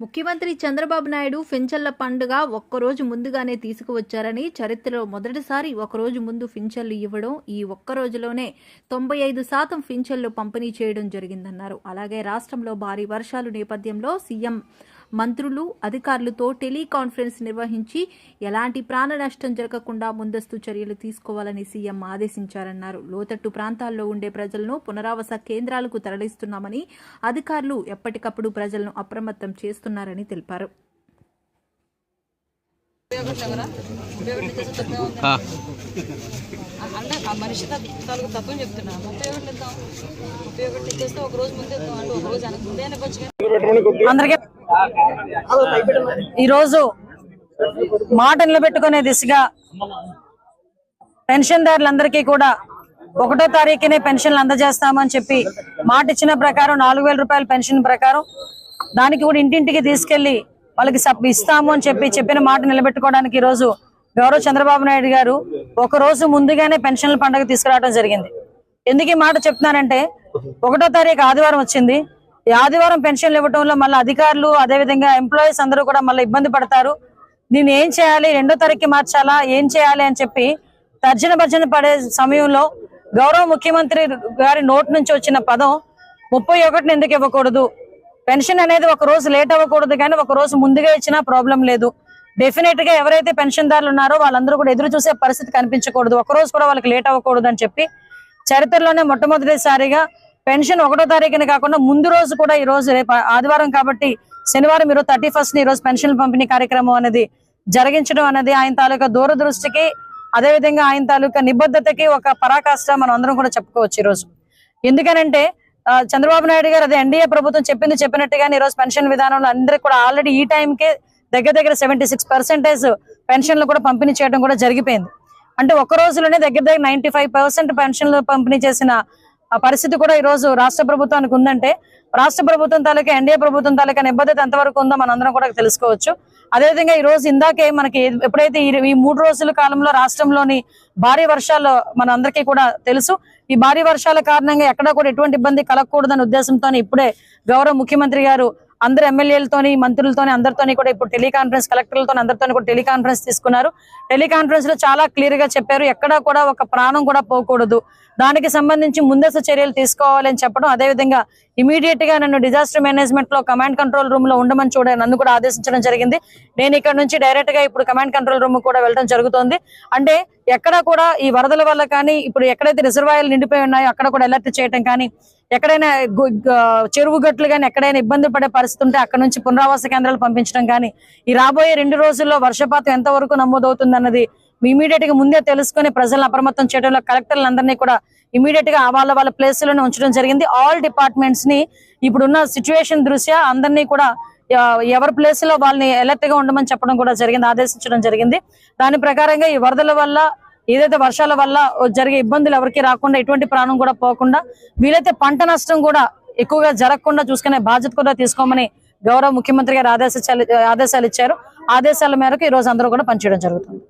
ముఖ్యమంత్రి చంద్రబాబు నాయుడు ఫించల్ల పండుగ ఒక్కరోజు ముందుగానే తీసుకువచ్చారని చరిత్రలో మొదటిసారి ఒకరోజు ముందు ఫించన్లు ఇవ్వడం ఈ ఒక్క రోజులోనే తొంభై ఐదు శాతం ఫించన్లు పంపిణీ చేయడం జరిగిందన్నారు. అలాగే రాష్ట్రంలో భారీ వర్షాలు నేపథ్యంలో సీఎం మంత్రులు అధికారులతో టెలికాన్ఫరెన్స్ నిర్వహించి ఎలాంటి ప్రాణ నష్టం జరగకుండా ముందస్తు చర్యలు తీసుకోవాలని సీఎం ఆదేశించారన్నారు. లోతట్టు ప్రాంతాల్లో ఉండే ప్రజలను పునరావాస కేంద్రాలకు తరలిస్తున్నామని అధికారులు ఎప్పటికప్పుడు ప్రజలను అప్రమత్తం చేస్తున్నారని తెలిపారు. అంటే ఆ మనిషి తాలూకు తత్వం చెప్తున్నా. ఉపయోగించేద్దాం ఉపయోగించేస్తే ఒక రోజు ముందే ఇద్దాం అంటే ఒక రోజు ముందే ఇవ్వచ్చు కానీ అందరికీ ఈరోజు మాట నిలబెట్టుకునే దిశగా పెన్షన్దారులందరికీ కూడా ఒకటో తారీఖునే పెన్షన్లు అందజేస్తామని చెప్పి మాట ఇచ్చిన ప్రకారం నాలుగు వేల రూపాయల పెన్షన్ ప్రకారం దానికి కూడా ఇంటింటికి తీసుకెళ్ళి వాళ్ళకి సప్ ఇస్తాము అని చెప్పి చెప్పిన మాట నిలబెట్టుకోవడానికి ఈరోజు గౌరవ చంద్రబాబు నాయుడు గారు ఒక రోజు ముందుగానే పెన్షన్ల పండుగ తీసుకురావడం జరిగింది. ఎందుకు ఈ మాట చెప్తున్నానంటే ఒకటో తారీఖు ఆదివారం వచ్చింది. ఆదివారం పెన్షన్లు ఇవ్వడంలో మళ్ళీ అధికారులు అదేవిధంగా ఎంప్లాయీస్ అందరూ కూడా మళ్ళీ ఇబ్బంది పడతారు. దీన్ని ఏం చేయాలి రెండో తరగతి మార్చాలా ఏం చేయాలి అని చెప్పి తర్జన భర్జన పడే సమయంలో గౌరవ ముఖ్యమంత్రి గారి నోటి నుంచి వచ్చిన పదం ముప్పై ఒకటిని ఎందుకు ఇవ్వకూడదు? పెన్షన్ అనేది ఒక రోజు లేట్ అవ్వకూడదు కానీ ఒక రోజు ముందుగా ఇచ్చినా ప్రాబ్లం లేదు. డెఫినెట్గా ఎవరైతే పెన్షన్దారులు ఉన్నారో వాళ్ళందరూ కూడా ఎదురు చూసే పరిస్థితి కనిపించకూడదు. ఒక రోజు కూడా వాళ్ళకి లేట్ అవ్వకూడదు అని చెప్పి చరిత్రలోనే మొట్టమొదటిసారిగా పెన్షన్ ఒకటో తారీఖున కాకుండా ముందు రోజు కూడా ఈ రోజు రేపు ఆదివారం కాబట్టి శనివారం ఈరోజు థర్టీ ఫస్ట్ ఈ రోజు పెన్షన్ పంపిణీ కార్యక్రమం అనేది జరిగించడం అనేది ఆయన తాలూకా దూరదృష్టికి అదేవిధంగా ఆయన తాలూకా నిబద్ధతకి ఒక పరాకాష్ట మనం అందరం కూడా చెప్పుకోవచ్చు ఈ రోజు. ఎందుకనంటే చంద్రబాబు నాయుడు గారు అదే ఎన్డీఏ ప్రభుత్వం చెప్పింది చెప్పినట్టుగానే ఈ రోజు పెన్షన్ విధానంలో అందరికి కూడా ఆల్రెడీ ఈ టైంకే దగ్గర దగ్గర సెవెంటీ సిక్స్ పర్సెంటేజ్ పెన్షన్లు కూడా పంపిణీ చేయడం కూడా జరిగిపోయింది. అంటే ఒక రోజులోనే దగ్గర దగ్గర నైన్టీ ఫైవ్ పర్సెంట్ పెన్షన్లు పంపిణీ చేసిన ఆ పరిస్థితి కూడా ఈ రోజు రాష్ట్ర ప్రభుత్వానికి ఉందంటే రాష్ట్ర ప్రభుత్వం తాలూకా ఎన్డీఏ ప్రభుత్వం తాలూకా నిబద్ధత ఎంతవరకు ఉందో మనందరం కూడా తెలుసుకోవచ్చు. అదేవిధంగా ఈ రోజు ఇందాకే మనకి ఎప్పుడైతే ఈ- ఈ మూడు రోజుల కాలంలో రాష్ట్రంలోని భారీ వర్షాలు మన అందరికీ కూడా తెలుసు. ఈ భారీ వర్షాల కారణంగా ఎక్కడా కూడా ఎటువంటి ఇబ్బంది కలగకూడదనే ఉద్దేశంతో ఇప్పుడే గౌరవ ముఖ్యమంత్రి గారు అందరు ఎమ్మెల్యేలతోని మంత్రులతోని అందరితోని కూడా ఇప్పుడు టెలికాన్ఫరెన్స్ కలెక్టర్లతో అందరితోని కూడా టెలికాన్ఫరెన్స్ తీసుకున్నారు. టెలికాన్ఫరెన్స్లో చాలా క్లియర్గా చెప్పారు ఎక్కడా కూడా ఒక ప్రాణం కూడా పోకూడదు. దానికి సంబంధించి ముందస్తు చర్యలు తీసుకోవాలని చెప్పడం అదేవిధంగా ఇమీడియట్గా నన్ను డిజాస్టర్ మేనేజ్మెంట్లో కమాండ్ కంట్రోల్ రూమ్లో ఉండమని చూడ నన్ను కూడా ఆదేశించడం జరిగింది. నేను ఇక్కడ నుంచి డైరెక్ట్గా ఇప్పుడు కమాండ్ కంట్రోల్ రూమ్ కూడా వెళ్ళడం జరుగుతోంది. అంటే ఎక్కడ కూడా ఈ వరదల వల్ల కానీ ఇప్పుడు ఎక్కడైతే రిజర్వాయర్లు నిండిపోయి ఉన్నాయో అక్కడ కూడా అలర్ట్ చేయడం కానీ ఎక్కడైనా చెరువు గట్లు కానీ ఎక్కడైనా ఇబ్బంది పడే పరిస్థితి ఉంటే అక్కడ నుంచి పునరావాస కేంద్రాలు పంపించడం కానీ ఈ రాబోయే రెండు రోజుల్లో వర్షపాతం ఎంత వరకు నమోదవుతుంది అన్నది ఇమీడియట్గా ముందే తెలుసుకొని ప్రజలను అప్రమత్తం చేయడంలో కలెక్టర్లందరినీ కూడా ఇమీడియట్గా వాళ్ళ వాళ్ళ ప్లేస్లోనే ఉంచడం జరిగింది. ఆల్ డిపార్ట్మెంట్స్ని ఇప్పుడున్న సిచ్యువేషన్ దృష్ట్యా అందరినీ కూడా ఎవరి ప్లేస్లో వాళ్ళని అలర్ట్గా ఉండమని చెప్పడం కూడా జరిగింది ఆదేశించడం జరిగింది. దాని ప్రకారంగా ఈ వరదల వల్ల ఏదైతే వర్షాల వల్ల జరిగే ఇబ్బందులు ఎవరికి రాకుండా ఎటువంటి ప్రాణం కూడా పోకుండా వీలైతే పంట నష్టం కూడా ఎక్కువగా జరగకుండా చూసుకునే బాధ్యత కూడా తీసుకోమని గౌరవ ముఖ్యమంత్రి గారు ఆదేశాలు ఆదేశాలు ఇచ్చారు. ఆదేశాల మేరకు ఈ రోజు అందరూ కూడా పనిచేయడం జరుగుతుంది.